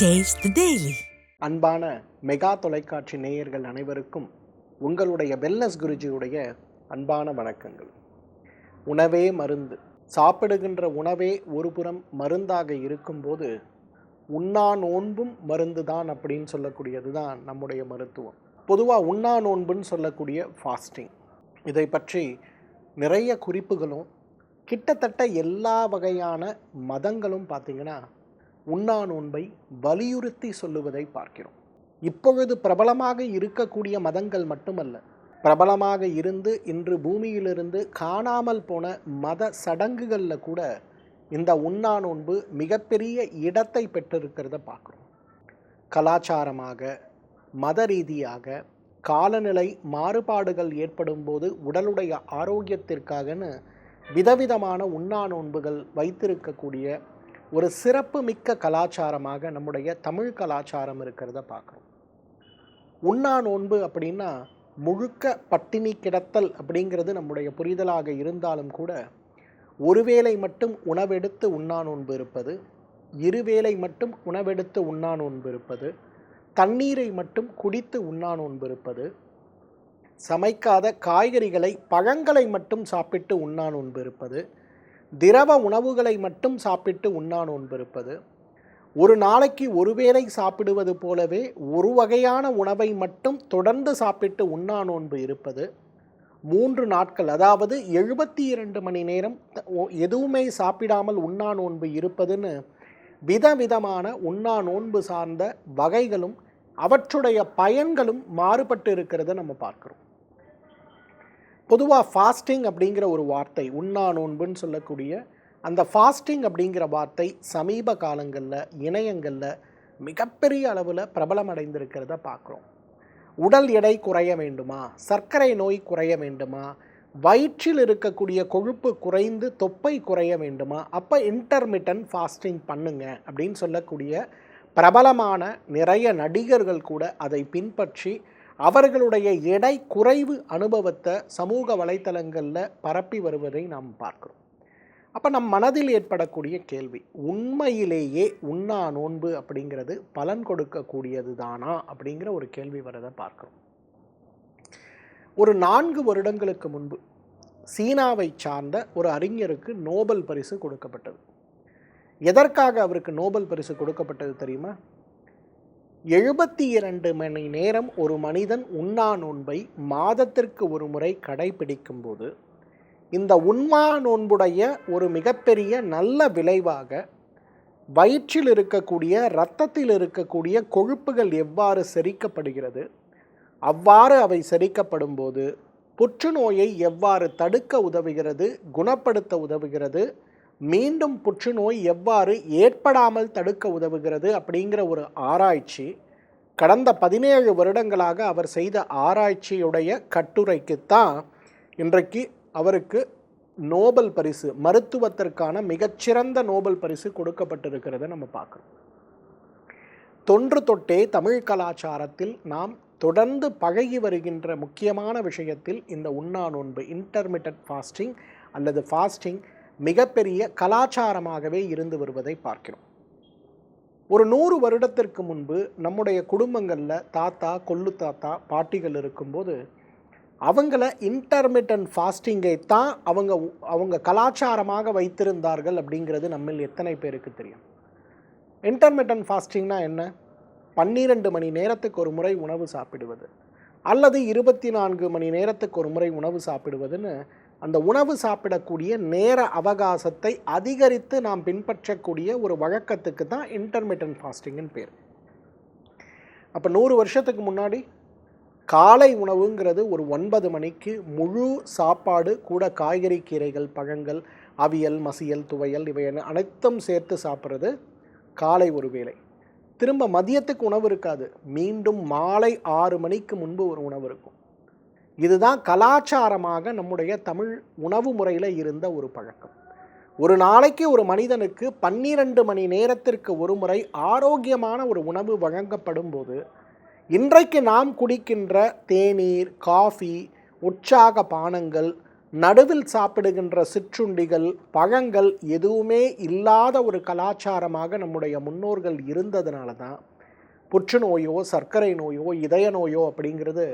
Taste அன்பான mega தொலைக்காட்சி நேயர்கள் அனைவருக்கும் உங்களுடைய வெல்லஸ் குருஜியுடைய அன்பான வணக்கங்கள். உணவே மருந்து. சாப்பிடுகின்ற உணவே ஒருபுறம் மருந்தாக இருக்கும்போது உண்ணா நோன்பும் மருந்து தான் அப்படின்னு சொல்லக்கூடியது தான் நம்முடைய மருத்துவம். பொதுவாக உண்ணா நோன்புன்னு சொல்லக்கூடிய ஃபாஸ்டிங் இதை பற்றி நிறைய குறிப்புகளும் கிட்டத்தட்ட எல்லா வகையான மதங்களும் பார்த்திங்கன்னா உண்ணா நோன்பை வலியுறுத்தி சொல்லுவதை பார்க்கிறோம். இப்பொழுது பிரபலமாக இருக்கக்கூடிய மதங்கள் மட்டுமல்ல. பிரபலமாக இருந்து இன்று பூமியிலிருந்து காணாமல் போன மத சடங்குகளில் கூட இந்த உண்ணா நோன்பு மிகப்பெரிய இடத்தை பெற்றிருக்கிறத பார்க்குறோம். கலாச்சாரமாக மத ரீதியாக காலநிலை மாறுபாடுகள் ஏற்படும் போது உடலுடைய ஆரோக்கியத்திற்காகன்னு விதவிதமான உண்ணா நோன்புகள் வைத்திருக்கக்கூடிய ஒரு சிறப்பு மிக்க கலாச்சாரமாக நம்முடைய தமிழ் கலாச்சாரம் இருக்கிறத பார்க்குறோம். உண்ணா நோன்பு அப்படின்னா முழுக்க பட்டினி கிடத்தல் அப்படிங்கிறது நம்முடைய புரிதலாக இருந்தாலும் கூட ஒருவேளை மட்டும் உணவெடுத்து உண்ணா நோன்பு இருப்பது இருவேளை மட்டும் உணவெடுத்து உண்ணா நோன்பு இருப்பது தண்ணீரை மட்டும் குடித்து உண்ணா நோன்பு இருப்பது சமைக்காத காய்கறிகளை பழங்களை மட்டும் சாப்பிட்டு உண்ணா நோன்பு இருப்பது திரவ உணவுகளை மட்டும் சாப்பிட்டு உண்ணா நோன்பு இருப்பது ஒரு நாளைக்கு ஒருவேளை சாப்பிடுவது போலவே ஒரு வகையான உணவை மட்டும் தொடர்ந்து சாப்பிட்டு உண்ணா நோன்பு இருப்பது. மூன்று நாட்கள் அதாவது எழுபத்தி இரண்டு மணி நேரம் எதுவுமே சாப்பிடாமல் உண்ணா நோன்பு இருப்பதுன்னு விதவிதமான உண்ணா நோன்பு சார்ந்த வகைகளும் அவற்றுடைய பயன்களும் மாறுபட்டு இருக்கிறத நம்ம பார்க்குறோம். பொதுவாக ஃபாஸ்டிங் அப்படிங்கிற ஒரு வார்த்தை உண்ணா நோன்புன்னு சொல்லக்கூடிய அந்த ஃபாஸ்டிங் அப்படிங்கிற வார்த்தை சமீப காலங்களில் இணையங்களில் மிகப்பெரிய அளவில் பிரபலமடைந்திருக்கிறத பார்க்குறோம். உடல் எடை குறைய வேண்டுமா? சர்க்கரை நோய் குறைய வேண்டுமா? வயிற்றில் இருக்கக்கூடிய கொழுப்பு குறைந்து தொப்பை குறைய வேண்டுமா? அப்போ இன்டர்மிட்டன் ஃபாஸ்டிங் பண்ணுங்க அப்படின்னு சொல்லக்கூடிய பிரபலமான நிறைய நடிகர்கள் கூட அதை பின்பற்றி அவர்களுடைய எடை குறைவு அனுபவத்தை சமூக வலைத்தளங்களில் பரப்பி வருவதை நாம் பார்க்கிறோம். அப்போ நம் மனதில் ஏற்படக்கூடிய கேள்வி உண்மையிலேயே உண்ணா நோன்பு அப்படிங்கிறது பலன் கொடுக்கக்கூடியது தானா அப்படிங்கிற ஒரு கேள்வி வரதை பார்க்கிறோம். ஒரு நான்கு வருடங்களுக்கு முன்பு சீனாவை சார்ந்த ஒரு அறிஞருக்கு நோபல் பரிசு கொடுக்கப்பட்டது. எதற்காக அவருக்கு நோபல் பரிசு கொடுக்கப்பட்டது தெரியுமா? எழுபத்தி இரண்டு மணி நேரம் ஒரு மனிதன் உண்ணா நோன்பை மாதத்திற்கு ஒரு முறை கடைபிடிக்கும் போது இந்த உண்மா நோன்புடைய ஒரு மிகப்பெரிய நல்ல விளைவாக வயிற்றில் இருக்கக்கூடிய இரத்தத்தில் இருக்கக்கூடிய கொழுப்புகள் எவ்வாறு செரிக்கப்படுகிறது அவ்வாறு அவை செரிக்கப்படும் போது புற்றுநோயை எவ்வாறு தடுக்க உதவுகிறது குணப்படுத்த உதவுகிறது மீண்டும் புற்றுநோய் எவ்வாறு ஏற்படாமல் தடுக்க உதவுகிறது அப்படிங்கிற ஒரு ஆராய்ச்சி கடந்த பதினேழு வருடங்களாக அவர் செய்த ஆராய்ச்சியுடைய கட்டுரைக்குத்தான் இன்றைக்கு அவருக்கு நோபல் பரிசு மருத்துவத்திற்கான மிகச்சிறந்த நோபல் பரிசு கொடுக்கப்பட்டிருக்கிறத நம்ம பார்க்குறோம். தொன்று தொட்டே தமிழ் கலாச்சாரத்தில் நாம் தொடர்ந்து பழகி வருகின்ற முக்கியமான விஷயத்தில் இந்த உண்ணா நோன்பு இன்டர்மிட்டட் ஃபாஸ்டிங் அல்லது ஃபாஸ்டிங் மிகப்பெரிய கலாச்சாரமாகவே இருந்து வருவதை பார்க்கிறோம். ஒரு நூறு வருடத்திற்கு முன்பு நம்முடைய குடும்பங்களில் தாத்தா கொள்ளு தாத்தா பாட்டிகள் இருக்கும்போது அவங்கள இன்டர்மிட்டன் ஃபாஸ்டிங்கை தான் அவங்க அவங்க கலாச்சாரமாக வைத்திருந்தார்கள் அப்படிங்கிறது நம்மில் எத்தனை பேருக்கு தெரியும்? இன்டர்மிட்டன் ஃபாஸ்டிங்னா என்ன? பன்னிரெண்டு மணி நேரத்துக்கு ஒரு முறை உணவு சாப்பிடுவது அல்லது இருபத்தி நான்கு மணி நேரத்துக்கு ஒரு முறை உணவு சாப்பிடுவதுன்னு அந்த உணவு சாப்பிடக்கூடிய நேர அவகாசத்தை அதிகரித்து நாம் பின்பற்றக்கூடிய ஒரு வழக்கத்துக்கு தான் இன்டர்மீடியன் ஃபாஸ்டிங்னு பேர். அப்போ நூறு வருஷத்துக்கு முன்னாடி காலை உணவுங்கிறது ஒரு ஒன்பது மணிக்கு முழு சாப்பாடு கூட காய்கறி கீரைகள் பழங்கள் அவியல் மசியல் துவையல் இவை அனைத்தும் சேர்த்து சாப்பிட்றது காலை ஒரு வேளை. திரும்ப மதியத்துக்கு உணவு இருக்காது. மீண்டும் மாலை ஆறு மணிக்கு முன்பு ஒரு உணவு இருக்கும். இதுதான் கலாச்சாரமாக நம்முடைய தமிழ் உணவு முறையில் இருந்த ஒரு பழக்கம். ஒரு நாளைக்கு ஒரு மனிதனுக்கு பன்னிரண்டு மணி நேரத்திற்கு ஒரு முறை ஆரோக்கியமான ஒரு உணவு வழங்கப்படும் போது இன்றைக்கு நாம் குடிக்கின்ற தேநீர் காஃபி உற்சாக பானங்கள் நடுவில் சாப்பிடுகின்ற சிற்றுண்டிகள் பழங்கள் எதுவுமே இல்லாத ஒரு கலாச்சாரமாக நம்முடைய முன்னோர்கள் இருந்ததுனால தான் புற்றுநோயோ சர்க்கரை நோயோ இதய நோயோ அப்படிங்கிறது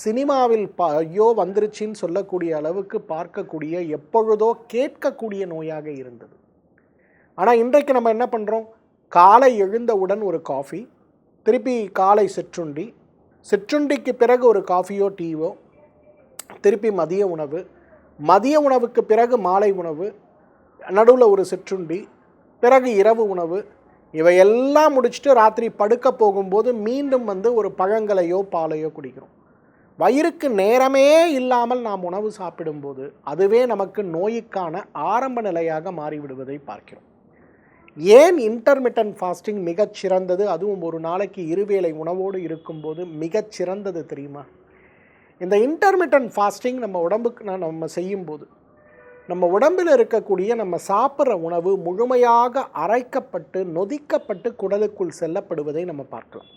சினிமாவில் ப ஐயோ வந்துருச்சின்னு சொல்லக்கூடிய அளவுக்கு பார்க்கக்கூடிய எப்பொழுதோ கேட்கக்கூடிய நோயாக இருந்தது. ஆனால் இன்றைக்கு நம்ம என்ன பண்ணுறோம் காலை எழுந்தவுடன் ஒரு காஃபி திருப்பி காலை சிற்றுண்டி சிற்றுண்டிக்கு பிறகு ஒரு காஃபியோ டீயோ திருப்பி மதிய உணவு மதிய உணவுக்கு பிறகு மாலை உணவு நடுவில் ஒரு சிற்றுண்டி பிறகு இரவு உணவு இவையெல்லாம் முடிச்சுட்டு ராத்திரி படுக்க போகும்போது மீண்டும் வந்து ஒரு பழங்களையோ பாலையோ குடிக்கிறோம். வயிறுக்கு நேரமே இல்லாமல் நாம் உணவு சாப்பிடும்போது அதுவே நமக்கு நோய்க்கான ஆரம்ப நிலையாக மாறிவிடுவதை பார்க்கிறோம். ஏன் இன்டர்மிட்டன்ட் ஃபாஸ்டிங் மிகச் சிறந்தது? அதுவும் ஒரு நாளைக்கு இருவேளை உணவோடு இருக்கும்போது மிகச் சிறந்தது தெரியுமா? இந்த இன்டர்மிட்டன்ட் ஃபாஸ்டிங் நம்ம உடம்புக்கு நான் நம்ம செய்யும்போது நம்ம உடம்பில் இருக்கக்கூடிய நம்ம சாப்பிட்ற உணவு முழுமையாக அரைக்கப்பட்டு நொதிக்கப்பட்டு குடலுக்குள் செல்லப்படுவதை நம்ம பார்க்கலாம்.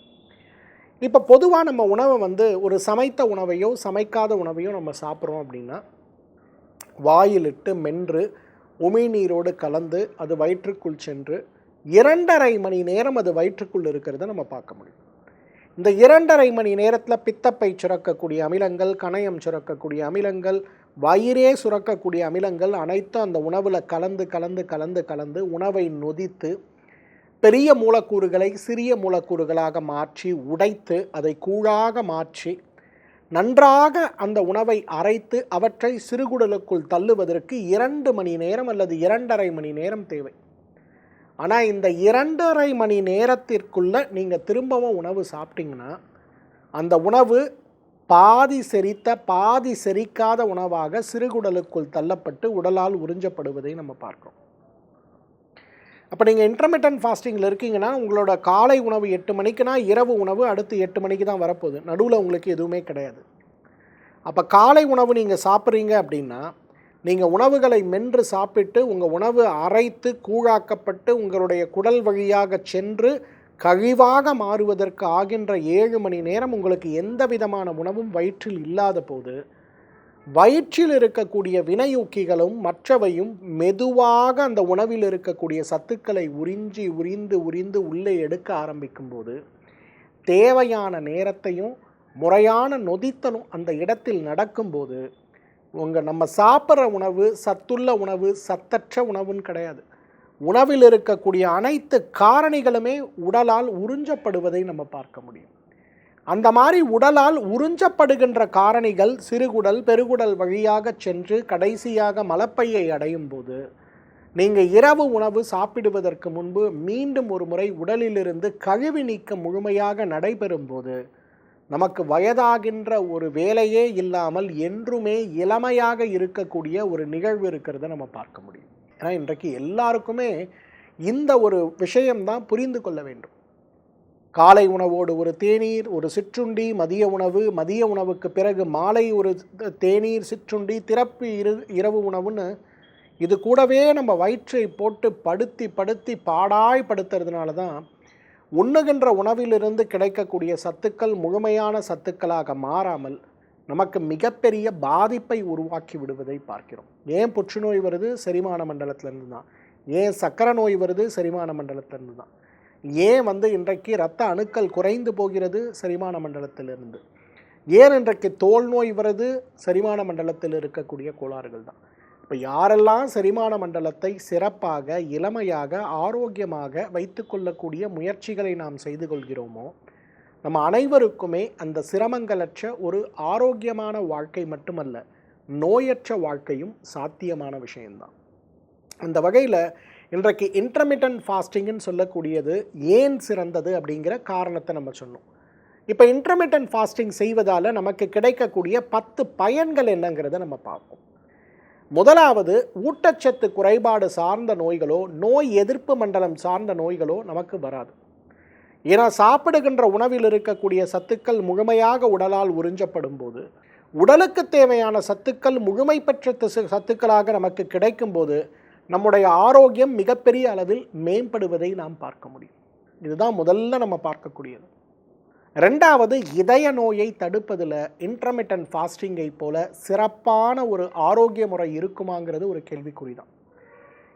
இப்போ பொதுவாக நம்ம உணவை வந்து ஒரு சமைத்த உணவையோ சமைக்காத உணவையோ நம்ம சாப்பிட்றோம் அப்படின்னா வாயிலிட்டு மென்று உமிழ்நீரோடு கலந்து அது வயிற்றுக்குள் சென்று இரண்டரை மணி நேரம் அது வயிற்றுக்குள் இருக்கிறத நம்ம பார்க்க முடியும். இந்த இரண்டரை மணி நேரத்தில் பித்தப்பை சுரக்கக்கூடிய அமிலங்கள் கணையம் சுரக்கக்கூடிய அமிலங்கள் வயிறே சுரக்கக்கூடிய அமிலங்கள் அனைத்தும் அந்த உணவில் கலந்து கலந்து கலந்து கலந்து உணவை நொதித்து பெரிய மூலக்கூறுகளை சிறிய மூலக்கூறுகளாக மாற்றி உடைத்து அதை கூழாக மாற்றி நன்றாக அந்த உணவை அரைத்து அவற்றை சிறுகுடலுக்குள் தள்ளுவதற்கு இரண்டு மணி நேரம் அல்லது இரண்டரை மணி நேரம் தேவை. ஆனால் இந்த இரண்டரை மணி நேரத்திற்குள்ள நீங்கள் திரும்பவும் உணவு சாப்பிட்டிங்கன்னா அந்த உணவு பாதி செரித்த பாதி செரிக்காத உணவாக சிறுகுடலுக்குள் தள்ளப்பட்டு உடலால் உறிஞ்சப்படுவதை நம்ம பார்க்குறோம். அப்போ நீங்கள் இன்டர்மீடியன்ட் ஃபாஸ்டிங்கில் இருக்கீங்கன்னா உங்களோட காலை உணவு எட்டு மணிக்குனா இரவு உணவு அடுத்து எட்டு மணிக்கு தான் வரப்போகுது. நடுவில் உங்களுக்கு எதுவுமே கிடையாது. அப்போ காலை உணவு நீங்கள் சாப்பிட்றீங்க அப்படின்னா நீங்கள் உணவுகளை மென்று சாப்பிட்டு உங்கள் உணவு அரைத்து கூழாக்கப்பட்டு உங்களுடைய குடல் வழியாக சென்று கழிவாக மாறுவதற்கு ஆகின்ற ஏழு மணி நேரம் உங்களுக்கு எந்த விதமான உணவும் வயிற்றில் இல்லாத போது வயிற்றில் இருக்கக்கூடிய வினையூக்கிகளும் மற்றவையும் மெதுவாக அந்த உணவில் இருக்கக்கூடிய சத்துக்களை உறிஞ்சி உறிந்து உறிந்து உள்ளே எடுக்க ஆரம்பிக்கும்போது தேவையான நேரத்தையும் முறையான நொதித்தலும் அந்த இடத்தில் நடக்கும்போது உங்கள் நம்ம சாப்பிட்ற உணவு சத்துள்ள உணவு சத்தற்ற உணவுன்னு கிடையாது. உணவில் இருக்கக்கூடிய அனைத்து காரணிகளுமே உடலால் உறிஞ்சப்படுவதை நம்ம பார்க்க முடியும். அந்த மாதிரி உடலால் உறிஞ்சப்படுகின்ற காரணிகள் சிறுகுடல் பெருகுடல் வழியாக சென்று கடைசியாக மலப்பையை அடையும் போது நீங்கள் இரவு உணவு சாப்பிடுவதற்கு முன்பு மீண்டும் ஒரு முறை உடலிலிருந்து கழிவு நீக்கம் முழுமையாக நடைபெறும் போது நமக்கு வயதாகின்ற ஒரு வேலையே இல்லாமல் என்றுமே இளமையாக இருக்கக்கூடிய ஒரு நிகழ்வு இருக்கிறத நம்ம பார்க்க முடியும். ஏன்னா இன்றைக்கு எல்லாருக்குமே இந்த ஒரு விஷயம்தான் புரிந்து கொள்ள வேண்டும். காலை உணவோடு ஒரு தேநீர் ஒரு சிற்றுண்டி மதிய உணவு. மதிய உணவுக்கு பிறகு மாலை ஒரு தேநீர் சிற்றுண்டி திறப்பு இரு இரவு உணவுன்னு இது கூடவே நம்ம வயிற்றை போட்டு படுத்தி படுத்தி பாடாய் படுத்துறதுனால தான் உண்ணுகின்ற உணவிலிருந்து கிடைக்கக்கூடிய சத்துக்கள் முழுமையான சத்துக்களாக மாறாமல் நமக்கு மிகப்பெரிய பாதிப்பை உருவாக்கி விடுவதை பார்க்கிறோம். ஏன் புற்றுநோய் வருது? செரிமான மண்டலத்திலேருந்து தான். ஏன் சக்கரை நோய் வருது? செரிமான மண்டலத்திலேருந்து தான். ஏன் வந்து இன்றைக்கு இரத்த அணுக்கள் குறைந்து போகிறது செரிமான மண்டலத்திலிருந்து? ஏன் இன்றைக்கு தோல் நோய் வருது செரிமான மண்டலத்தில் இருக்கக்கூடிய கோளாறுகள் தான்? இப்போ யாரெல்லாம் செரிமான மண்டலத்தை சிறப்பாக இளமையாக ஆரோக்கியமாக வைத்துக்கொள்ளக்கூடிய முயற்சிகளை நாம் செய்து கொள்கிறோமோ நம்ம அனைவருக்குமே அந்த சிரமங்களற்ற ஒரு ஆரோக்கியமான வாழ்க்கை மட்டுமல்ல நோயற்ற வாழ்க்கையும் சாத்தியமான விஷயம்தான். அந்த வகையில் இன்றைக்கு இன்டர்மீடியன்ட் ஃபாஸ்டிங்னு சொல்லக்கூடியது ஏன் சிறந்தது அப்படிங்கிற காரணத்தை நம்ம சொன்னோம். இப்போ இன்டர்மீடியன்ட் ஃபாஸ்டிங் செய்வதால் நமக்கு கிடைக்கக்கூடிய பத்து பயன்கள் என்னங்கிறத நம்ம பார்ப்போம். முதலாவது ஊட்டச்சத்து குறைபாடு சார்ந்த நோய்களோ நோய் எதிர்ப்பு மண்டலம் சார்ந்த நோய்களோ நமக்கு வராது. ஏன்னா சாப்பிடுகின்ற உணவில் இருக்கக்கூடிய சத்துக்கள் முழுமையாக உடலால் உறிஞ்சப்படும் போது உடலுக்கு தேவையான சத்துக்கள் முழுமை பெற்ற சத்துக்களாக நமக்கு கிடைக்கும்போது நம்முடைய ஆரோக்கியம் மிகப்பெரிய அளவில் மேம்படுவதை நாம் பார்க்க முடியும். இதுதான் முதல்ல நம்ம பார்க்கக்கூடியது. ரெண்டாவது இதய நோயை தடுப்பதில் இன்டர்மிட்டன்ட் ஃபாஸ்டிங்கை போல சிறப்பான ஒரு ஆரோக்கிய முறை இருக்குமாங்கிறது ஒரு கேள்விக்குறி தான்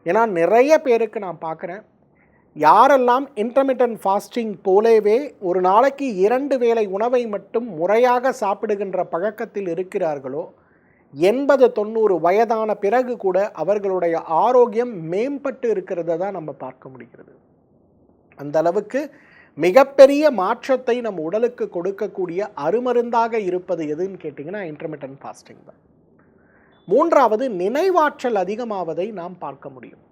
ஏன்னா நிறைய பேருக்கு நான் பார்க்குறேன் யாரெல்லாம் இன்டர்மிட்டன்ட் ஃபாஸ்டிங் போலவே ஒரு நாளைக்கு இரண்டு வேளை உணவை மட்டும் முறையாக சாப்பிடுகின்ற பழக்கத்தில் இருக்கிறார்களோ எண்பது தொண்ணூறு வயதான பிறகு கூட அவர்களுடைய ஆரோக்கியம் மேம்பட்டு இருக்கிறத தான் நம்ம பார்க்க முடிகிறது. அந்த அளவுக்கு மிகப்பெரிய மாற்றத்தை நம் உடலுக்கு கொடுக்கக்கூடிய அருமருந்தாக இருப்பது எதுன்னு கேட்டிங்கன்னா இன்டர்மிட்டன் ஃபாஸ்டிங் தான். மூன்றாவது நினைவாற்றல் அதிகமாவதை நாம் பார்க்க முடியும்.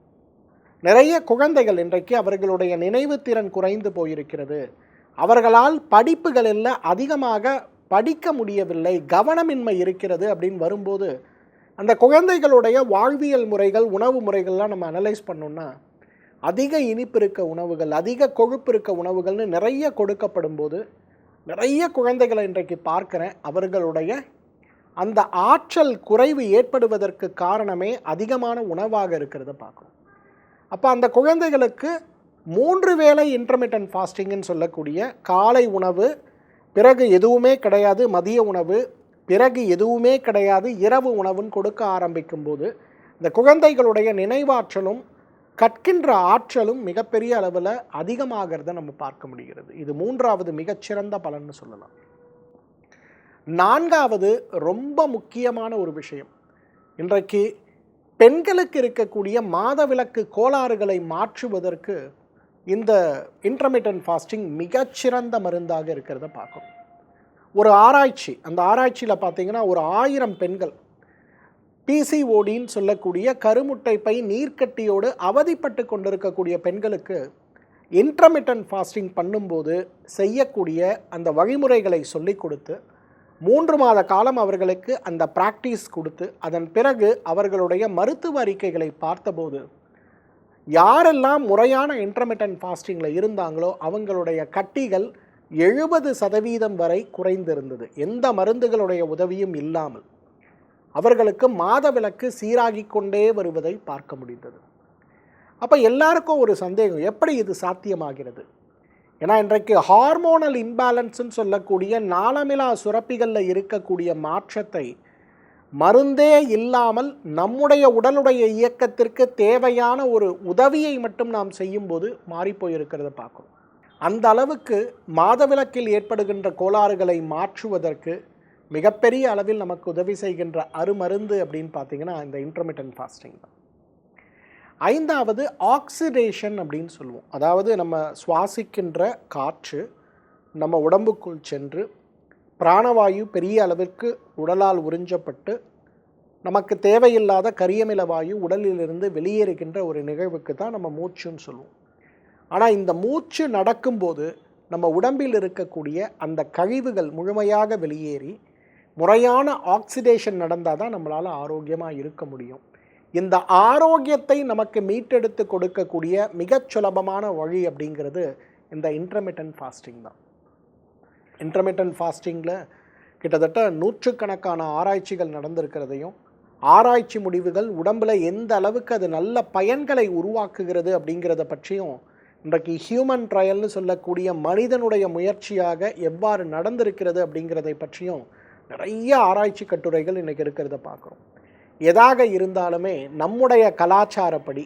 நிறைய குழந்தைகள் இன்றைக்கு அவர்களுடைய நினைவு திறன் குறைந்து போயிருக்கிறது. அவர்களால் படிப்புகள் எல்லாம் அதிகமாக படிக்க முடியவில்லை கவனமின்மை இருக்கிறது அப்படின்னு வரும்போது அந்த குழந்தைகளுடைய வாழ்வியல் முறைகள் உணவு முறைகள்லாம் நம்ம அனலைஸ் பண்ணோம்னா அதிக இனிப்பு இருக்க உணவுகள் அதிக கொழுப்பு இருக்க உணவுகள்னு நிறைய கொடுக்கப்படும் போது நிறைய குழந்தைகளை இன்றைக்கு பார்க்குறேன் அவர்களுடைய அந்த ஆற்றல் குறைவு ஏற்படுவதற்கு காரணமே அதிகமான உணவாக இருக்கிறத பார்க்குறோம். அப்போ அந்த குழந்தைகளுக்கு மூன்று வேளை இன்டர்மீடியன்ட் ஃபாஸ்டிங்னு சொல்லக்கூடிய காலை உணவு பிறகு எதுவுமே கிடையாது மதிய உணவு பிறகு எதுவுமே கிடையாது இரவு உணவுன்னு கொடுக்க ஆரம்பிக்கும் போது இந்த குழந்தைகளுடைய நினைவாற்றலும் கற்கின்ற ஆற்றலும் மிகப்பெரிய அளவில் அதிகமாகிறத நம்ம பார்க்க முடிகிறது. இது மூன்றாவது மிகச்சிறந்த பலன்னு சொல்லலாம். நான்காவது ரொம்ப முக்கியமான ஒரு விஷயம். இன்றைக்கு பெண்களுக்கு இருக்கக்கூடிய மாதவிலக்கு கோளாறுகளை மாற்றுவதற்கு இந்த இன்டர்மீடியன் ஃபாஸ்டிங் மிகச்சிறந்த மருந்தாக இருக்கிறத பார்க்கும் ஒரு ஆராய்ச்சி அந்த ஆராய்ச்சியில் பார்த்தீங்கன்னா ஒரு ஆயிரம் பெண்கள் பிசிஓடின்னு சொல்லக்கூடிய கருமுட்டை பை நீர்க்கட்டியோடு அவதிப்பட்டு கொண்டிருக்கக்கூடிய பெண்களுக்கு இன்டர்மிட்டன் ஃபாஸ்டிங் பண்ணும்போது செய்யக்கூடிய அந்த வழிமுறைகளை சொல்லிக் கொடுத்து மூன்று மாத காலம் அவர்களுக்கு அந்த ப்ராக்டிஸ் கொடுத்து அதன் பிறகு அவர்களுடைய மருத்துவ அறிக்கைகளை பார்த்தபோது யாரெல்லாம் முறையான இன்டர்மிட்டன்ட் ஃபாஸ்டிங்கில் இருந்தாங்களோ அவங்களுடைய கட்டிகள் எழுபது சதவீதம் வரை குறைந்திருந்தது. எந்த மருந்துகளுடைய உதவியும் இல்லாமல். அவர்களுக்கு மாதவிலக்கு சீராகி கொண்டே வருவதை பார்க்க முடிந்தது. அப்போ எல்லாருக்கும் ஒரு சந்தேகம் எப்படி இது சாத்தியமாகிறது? ஏன்னா இன்றைக்கு ஹார்மோனல் இம்பேலன்ஸ்ன்னு சொல்லக்கூடிய நாளமிலா சுரப்பிகளில் இருக்கக்கூடிய மாற்றத்தை மருந்தே இல்லாமல் நம்முடைய உடலுடைய இயக்கத்திற்கு தேவையான ஒரு உதவியை மட்டும் நாம் செய்யும்போது மாறிப்போயிருக்கிறத பார்க்குறோம். அந்த அளவுக்கு மாதவிலக்கில் ஏற்படுகின்ற கோளாறுகளை மாற்றுவதற்கு மிகப்பெரிய அளவில் நமக்கு உதவி செய்கின்ற அருமருந்து அப்படின்னு பார்த்தீங்கன்னா இந்த இன்டர்மீடியன்ட் ஃபாஸ்டிங் தான். ஐந்தாவது ஆக்சிடேஷன் அப்படின்னு சொல்லுவோம். அதாவது நம்ம சுவாசிக்கின்ற காற்று நம்ம உடம்புக்குள் சென்று பிராணவாயு பெரிய அளவிற்கு உடலால் உறிஞ்சப்பட்டு நமக்கு தேவையில்லாத கரியமில வாயு உடலிலிருந்து வெளியேறுகின்ற ஒரு நிகழ்வுக்கு தான் நம்ம மூச்சுன்னு சொல்லுவோம். ஆனால் இந்த மூச்சு நடக்கும்போது நம்ம உடம்பில் இருக்கக்கூடிய அந்த கழிவுகள் முழுமையாக வெளியேறி முறையான ஆக்சிடேஷன் நடந்தால் தான் நம்மளால் ஆரோக்கியமாக இருக்க முடியும். இந்த ஆரோக்கியத்தை நமக்கு மீட்டெடுத்து கொடுக்கக்கூடிய மிகச் சுலபமான வழி அப்படிங்கிறது இந்த இன்டர்மீடியன்ட் ஃபாஸ்டிங் தான். இன்டர்மீடியன்ட் ஃபாஸ்டிங்கில் கிட்டத்தட்ட நூற்றுக்கணக்கான ஆராய்ச்சிகள் நடந்திருக்கிறதையும் ஆராய்ச்சி முடிவுகள் உடம்பில் எந்த அளவுக்கு அது நல்ல பயன்களை உருவாக்குகிறது அப்படிங்கிறத பற்றியும் இன்றைக்கு ஹியூமன் ட்ரையல்னு சொல்லக்கூடிய மனிதனுடைய முயற்சியாக எவ்வாறு நடந்திருக்கிறது அப்படிங்கிறதை பற்றியும் நிறைய ஆராய்ச்சி கட்டுரைகள் இன்றைக்கி இருக்கிறத பார்க்குறோம். எதாக இருந்தாலுமே நம்முடைய கலாச்சாரப்படி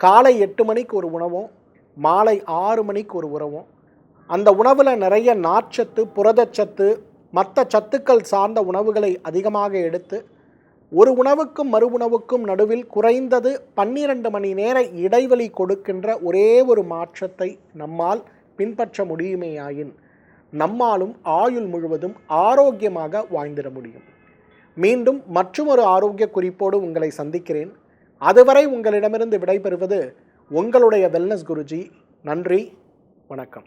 காலை எட்டு மணிக்கு ஒரு உணவும் மாலை ஆறு மணிக்கு ஒரு உணவும் அந்த உணவில் நிறைய நார்ச்சத்து புரதச்சத்து மற்ற சத்துக்கள் சார்ந்த உணவுகளை அதிகமாக எடுத்து ஒரு உணவுக்கும் மறு உணவுக்கும் நடுவில் குறைந்தது பன்னிரண்டு மணி நேர இடைவெளி கொடுக்கின்ற ஒரே ஒரு மாற்றத்தை நம்மால் பின்பற்ற முடியுமேயாயின் நம்மாலும் ஆயுள் முழுவதும் ஆரோக்கியமாக வாழ்ந்திட முடியும். மீண்டும் மற்றொரு ஆரோக்கிய குறிப்போடு உங்களை சந்திக்கிறேன். அதுவரை உங்களிடமிருந்து விடைபெறுவது உங்களுடைய வெல்னஸ் குருஜி. நன்றி வணக்கம்.